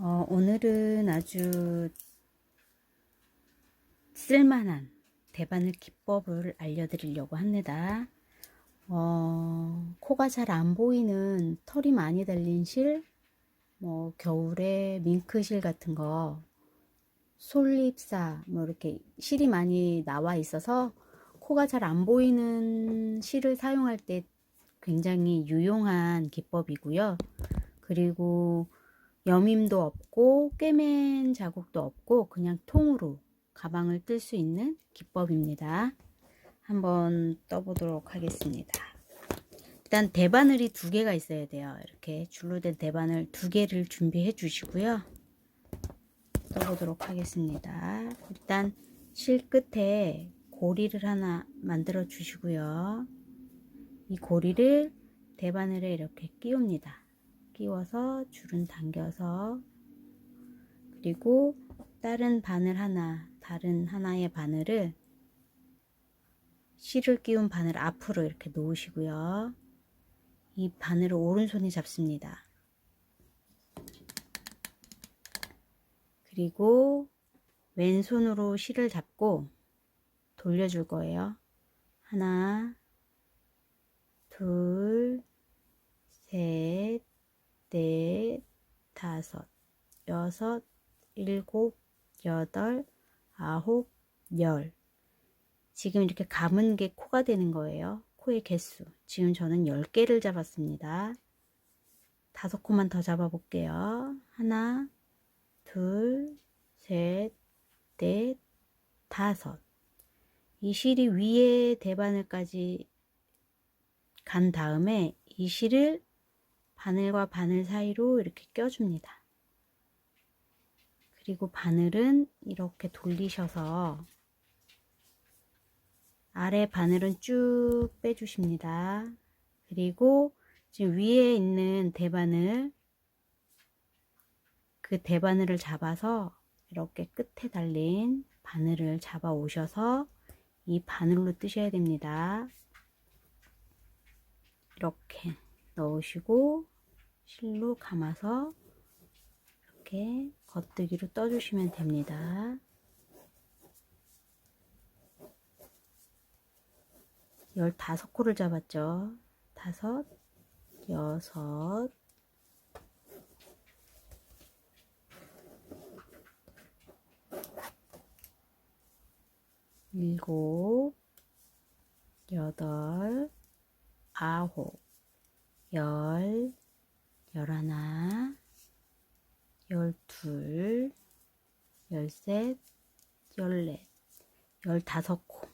어, 오늘은 아주 쓸만한 대바늘 기법을 알려드리려고 합니다. 어, 코가 잘 안 보이는 털이 많이 달린 실, 뭐 겨울에 밍크실 같은 거, 솔잎사, 뭐 이렇게 실이 많이 나와 있어서 코가 잘 안 보이는 실을 사용할 때 굉장히 유용한 기법이고요. 그리고 여밈도 없고 꿰맨 자국도 없고 그냥 통으로 가방을 뜰 수 있는 기법입니다. 한번 떠보도록 하겠습니다. 일단 대바늘이 두 개가 있어야 돼요. 이렇게 줄로 된 대바늘 두 개를 준비해 주시고요. 떠보도록 하겠습니다. 일단 실 끝에 고리를 하나 만들어 주시고요. 이 고리를 대바늘에 이렇게 끼웁니다. 끼워서 줄은 당겨서 그리고 다른 바늘 하나 다른 하나의 바늘을 실을 끼운 바늘 앞으로 이렇게 놓으시고요. 이 바늘을 오른손이 잡습니다. 그리고 왼손으로 실을 잡고 돌려줄 거예요. 하나, 둘, 셋, 넷, 다섯, 여섯, 일곱, 여덟, 아홉, 열. 지금 이렇게 감은 게 코가 되는 거예요. 코의 개수. 지금 저는 10개를 잡았습니다. 다섯 코만 더 잡아 볼게요. 하나, 둘, 셋, 넷, 다섯. 이 실이 위에 대바늘까지 간 다음에 이 실을 바늘과 바늘 사이로 이렇게 껴줍니다. 그리고 바늘은 이렇게 돌리셔서 아래 바늘은 쭉 빼주십니다. 그리고 지금 위에 있는 대바늘 그 대바늘을 잡아서 이렇게 끝에 달린 바늘을 잡아 오셔서 이 바늘로 뜨셔야 됩니다. 이렇게 넣으시고 실로 감아서 이렇게 겉뜨기로 떠주시면 됩니다. 열다섯 코를 잡았죠. 다섯, 여섯, 일곱, 여덟, 아홉, 열, 열하나, 열둘, 열셋, 열넷, 열다섯 코.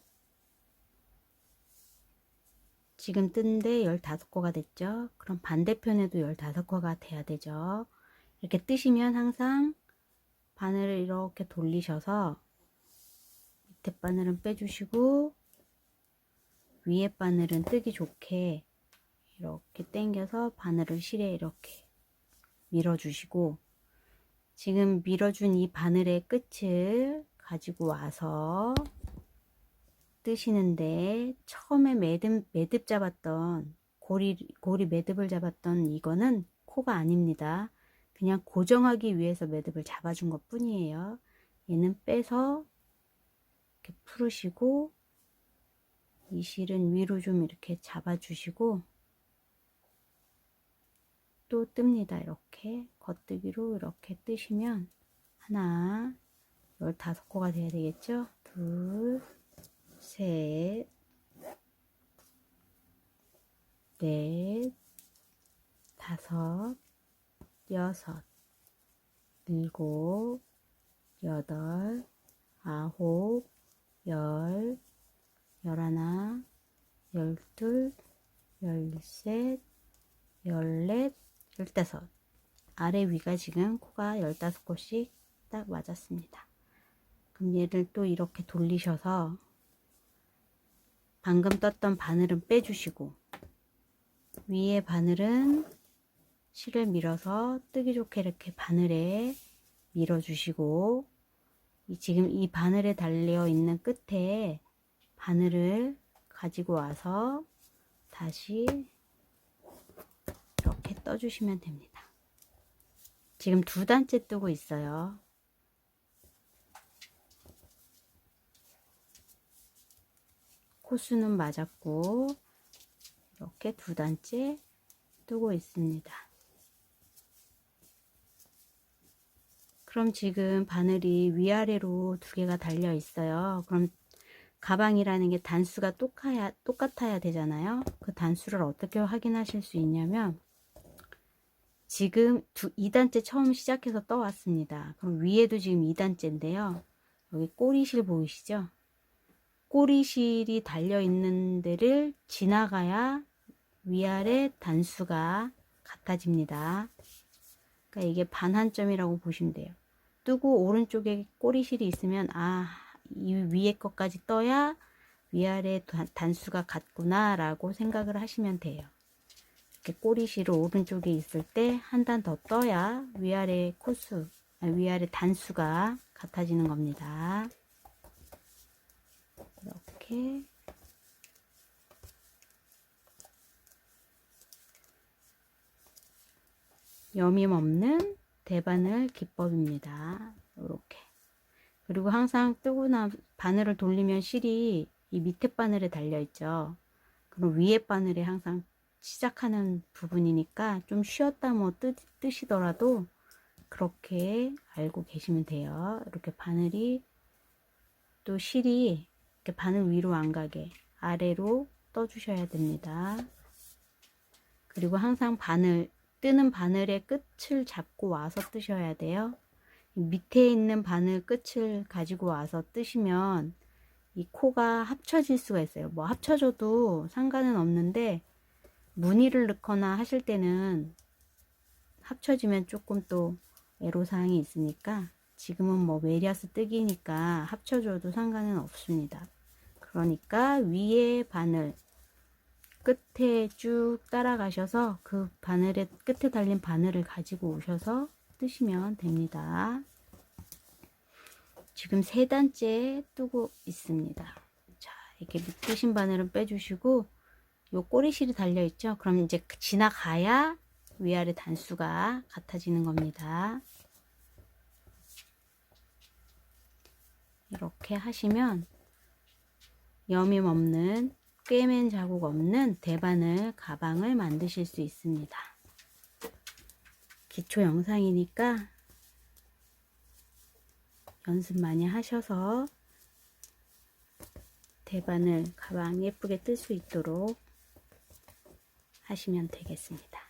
지금 뜬데 열다섯 코가 됐죠? 그럼 반대편에도 열다섯 코가 돼야 되죠? 이렇게 뜨시면 항상 바늘을 이렇게 돌리셔서 밑에 바늘은 빼주시고 위에 바늘은 뜨기 좋게 이렇게 당겨서 바늘을 실에 이렇게 밀어주시고 지금 밀어준 이 바늘의 끝을 가지고 와서 뜨시는데 처음에 매듭, 매듭 잡았던 고리, 고리 매듭을 잡았던 이거는 코가 아닙니다. 그냥 고정하기 위해서 매듭을 잡아준 것 뿐이에요. 얘는 빼서 이렇게 풀으시고 이 실은 위로 좀 이렇게 잡아주시고 또 뜹니다. 이렇게 겉뜨기로 이렇게 뜨시면 하나, 열다섯 코가 돼야 되겠죠? 둘, 셋, 넷, 다섯, 여섯, 일곱, 여덟, 아홉, 열, 열하나, 열둘, 열셋, 열넷, 열다섯. 아래 위가 지금 코가 열다섯 코씩 딱 맞았습니다. 그럼 얘를 또 이렇게 돌리셔서 방금 떴던 바늘은 빼주시고 위에 바늘은 실을 밀어서 뜨기 좋게 이렇게 바늘에 밀어주시고 이 지금 이 바늘에 달려 있는 끝에 바늘을 가지고 와서 다시 떠주시면 됩니다. 지금 두 단째 뜨고 있어요. 코수는 맞았고 이렇게 두 단째 뜨고 있습니다. 그럼 지금 바늘이 위아래로 두 개가 달려 있어요. 그럼 가방이라는 게 단수가 똑같아야, 똑같아야 되잖아요. 그 단수를 어떻게 확인하실 수 있냐면 지금 두, 2단째 처음 시작해서 떠왔습니다. 그럼 위에도 지금 2단째인데요. 여기 꼬리실 보이시죠? 꼬리실이 달려 있는 데를 지나가야 위아래 단수가 같아집니다. 그러니까 이게 반환점이라고 보시면 돼요. 뜨고 오른쪽에 꼬리실이 있으면 아, 이 위에 것까지 떠야 위아래 단- 단수가 같구나 라고 생각을 하시면 돼요. 이렇게 꼬리실을 오른쪽에 있을 때 한 단 더 떠야 위아래 코수, 아니, 위아래 단수가 같아지는 겁니다. 이렇게 여밈 없는 대바늘 기법입니다. 이렇게 그리고 항상 뜨고 나 바늘을 돌리면 실이 이 밑에 바늘에 달려 있죠. 그럼 위에 바늘에 항상 시작하는 부분이니까 좀 쉬었다 뭐 뜨, 뜨시더라도 그렇게 알고 계시면 돼요. 이렇게 바늘이 또 실이 이렇게 바늘 위로 안 가게 아래로 떠주셔야 됩니다. 그리고 항상 바늘 뜨는 바늘의 끝을 잡고 와서 뜨셔야 돼요. 밑에 있는 바늘 끝을 가지고 와서 뜨시면 이 코가 합쳐질 수가 있어요. 뭐 합쳐져도 상관은 없는데 무늬를 넣거나 하실 때는 합쳐지면 조금 또 애로사항이 있으니까 지금은 뭐 메리아스 뜨기니까 합쳐줘도 상관은 없습니다. 그러니까 위에 바늘 끝에 쭉 따라가셔서 그 바늘의 끝에 달린 바늘을 가지고 오셔서 뜨시면 됩니다. 지금 세 단째 뜨고 있습니다. 자, 이렇게 뜨신 바늘은 빼주시고 요 꼬리실이 달려 있죠. 그럼 이제 지나가야 위아래 단수가 같아지는 겁니다. 이렇게 하시면 여밈 없는 꿰맨 자국 없는 대바늘 가방을 만드실 수 있습니다. 기초 영상이니까 연습 많이 하셔서 대바늘 가방 예쁘게 뜰 수 있도록 하시면 되겠습니다.